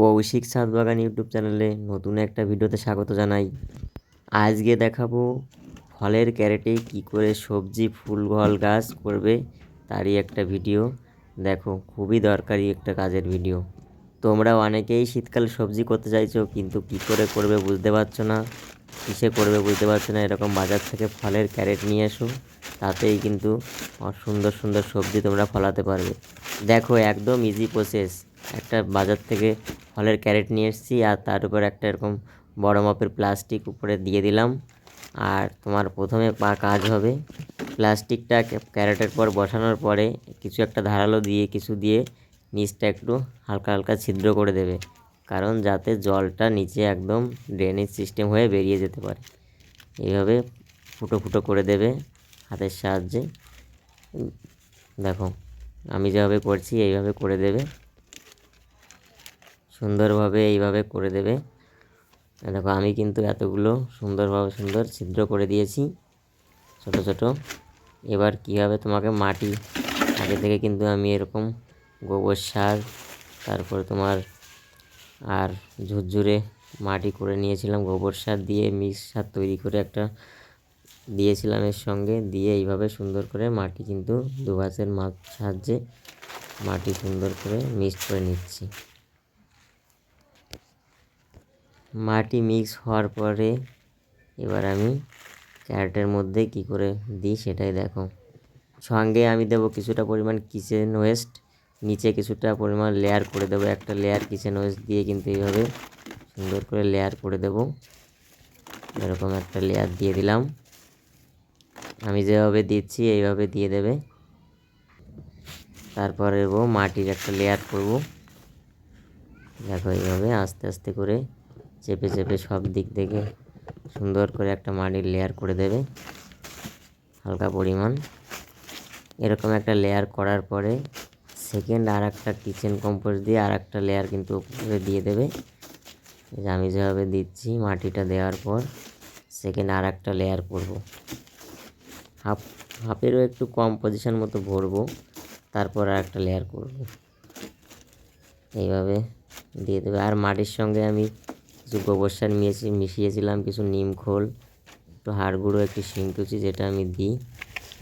কৌশিক ছাদ বাগান ইউটিউব চ্যানেলে নতুন একটা ভিডিওতে স্বাগত জানাই। আজকে দেখাবো ফলের ক্যারেটে কি করে সবজি, ফুল ফল গাছ করবে তারই একটা ভিডিও। দেখো, খুবই দরকারি একটা কাজের ভিডিও। তোমরা অনেকেই শীতকালে সবজি করতে চাইছো, কিন্তু কি করে করবে বুঝতে পারছ না। কিসে করবে বুঝতে পারছ না, এরকম বাজার থেকে ফলের ক্যারেট নিয়ে এসো, তাতেই কিন্তু সুন্দর সুন্দর সবজি তোমরা ফলাতে পারবে। দেখো, একদম ইজি প্রসেস একটা বাজার থেকে ফলের ক্যারেট নিয়ে এসেছি আর তার উপর একটা এরকম বড় মাপের প্লাস্টিক উপরে দিয়ে দিলাম। আর তোমার প্রথমে পা কাজ হবে। প্লাস্টিকটা ক্যারেটের পর বসানোর পরে কিছু একটা ধারালো দিয়ে, কিছু দিয়ে নিচটা একটু হালকা হালকা ছিদ্র করে দেবে। কারণ যাতে জলটা নিচে একদম ড্রেনেজ সিস্টেম হয়ে বেরিয়ে যেতে পারে। এইভাবে ফুটো ফুটো করে দেবে হাতের সাহায্যে। দেখো, আমি যেভাবে করছি, এইভাবে করে দেবে। সুন্দরভাবে এইভাবে করে দেবে। দেখো, আমি কিন্তু এতগুলো সুন্দরভাবে সুন্দর ছিদ্র করে দিয়েছি, ছোট ছোট। এবার কী হবে, তোমাকে মাটি, আগে থেকে কিন্তু আমি এরকম গোবর সার, তারপর তোমার আর ঝুরঝুরে মাটি করে নিয়েছিলাম, গোবর সার দিয়ে মিক্স সার তৈরি করে একটা দিয়েছিলাম এর সঙ্গে। দিয়ে এইভাবে সুন্দর করে মাটি কিন্তু দু গাছের মাছ সাহায্যে মাটি সুন্দর করে মিক্সড করে নিচ্ছি। মাটি মিক্স হওয়ার পরে এবার আমি ক্যারেটের মধ্যে কি করে দিই সেটাই দেখো। সঙ্গে আমি দেবো কিছুটা পরিমাণ কিচেন ওয়েস্ট নিচে কিছুটা পরিমাণ লেয়ার করে দেবো। একটা লেয়ার কিচেন ওয়েস্ট দিয়ে কিন্তু এইভাবে সুন্দর করে লেয়ার করে দেব। এরকম একটা লেয়ার দিয়ে দিলাম। আমি যেভাবে দিচ্ছি এইভাবে দিয়ে দেবে। তারপরে মাটির একটা লেয়ার করব। দেখো এইভাবে আস্তে আস্তে করে চেপে চেপে সব দিক থেকে সুন্দর করে একটা মাটির লেয়ার করে দেবে। হালকা পরিমাণ। এরকম একটা লেয়ার করার পরে সেকেন্ড আর একটা কিচেন কম্পোস্ট দিয়ে আর একটা লেয়ার কিন্তু উপরে দিয়ে দেবে। আমি যেভাবে দিচ্ছি মাটিটা দেওয়ার পর সেকেন্ড আর একটা লেয়ার করব। হাফ, হাফেরও একটু কম পজিশন মতো ভরবো, তারপর আর একটা লেয়ার করব। এইভাবে দিয়ে দেবে। আর মাটির সঙ্গে আমি কিছু গোবর সার মিশিয়ে মিশিয়েছিলাম কিছু নিম খোল, একটু হাড় গুঁড়ো, একটু শিংকুচি যেটা আমি দিই,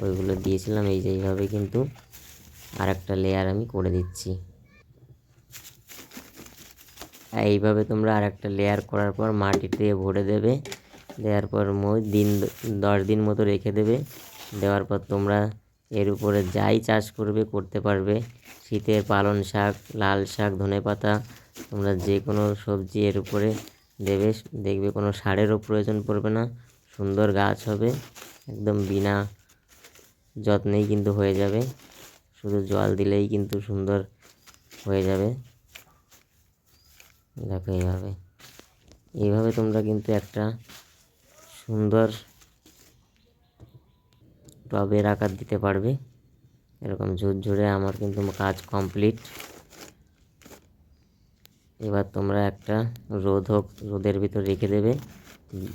ওইগুলো দিয়েছিলাম, এই যে এইভাবে কিন্তু আর একটা লেয়ার আমি করে দিচ্ছি। এইভাবে তোমরা আর একটা লেয়ার করার পর মাটিতে ভরে দেবে, দেওয়ার পর মই দিন দশ দিন মতো রেখে দেবে, দেওয়ার পর তোমরা এর উপরে যাই চাষ করবে, করতে পারবে। শীতের পালন শাক, লাল শাক ধনে পাতা তোমরা যে কোনো সবজি এর উপরে দেবে দেখবে কোনো সারেরও প্রয়োজন পড়বে না। সুন্দর গাছ হবে, একদম বিনা যত্নেই কিন্তু হয়ে যাবে। শুধু জল দিলেই কিন্তু সুন্দর হয়ে যাবে। দেখো এইভাবে। এইভাবে তোমরা কিন্তু একটা সুন্দর টবের আকার দিতে পারবে। এরকম ঝুরঝুরে আমার কিন্তু কাজ কমপ্লিট। এবার তোমরা একটা রোধক রোদের ভিতর রেখে দেবে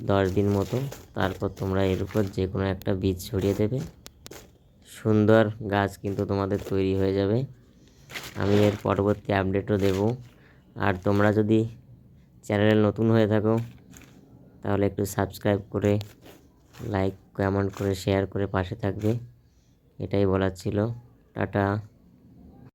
দশ দিন মতো। তারপর তোমরা এর উপর যে কোনো একটা বীজ ছড়িয়ে দেবে। সুন্দর গাছ কিন্তু তোমাদের তৈরি হয়ে যাবে। আমি এর পরবর্তী আপডেটও দেব। আর তোমরা যদি চ্যানেলে নতুন হয়ে থাকো, তাহলে একটু সাবস্ক্রাইব করে, লাইক, কমেন্ট করে, শেয়ার করে পাশে থাকবে। এটাই বলার ছিল। টাটা।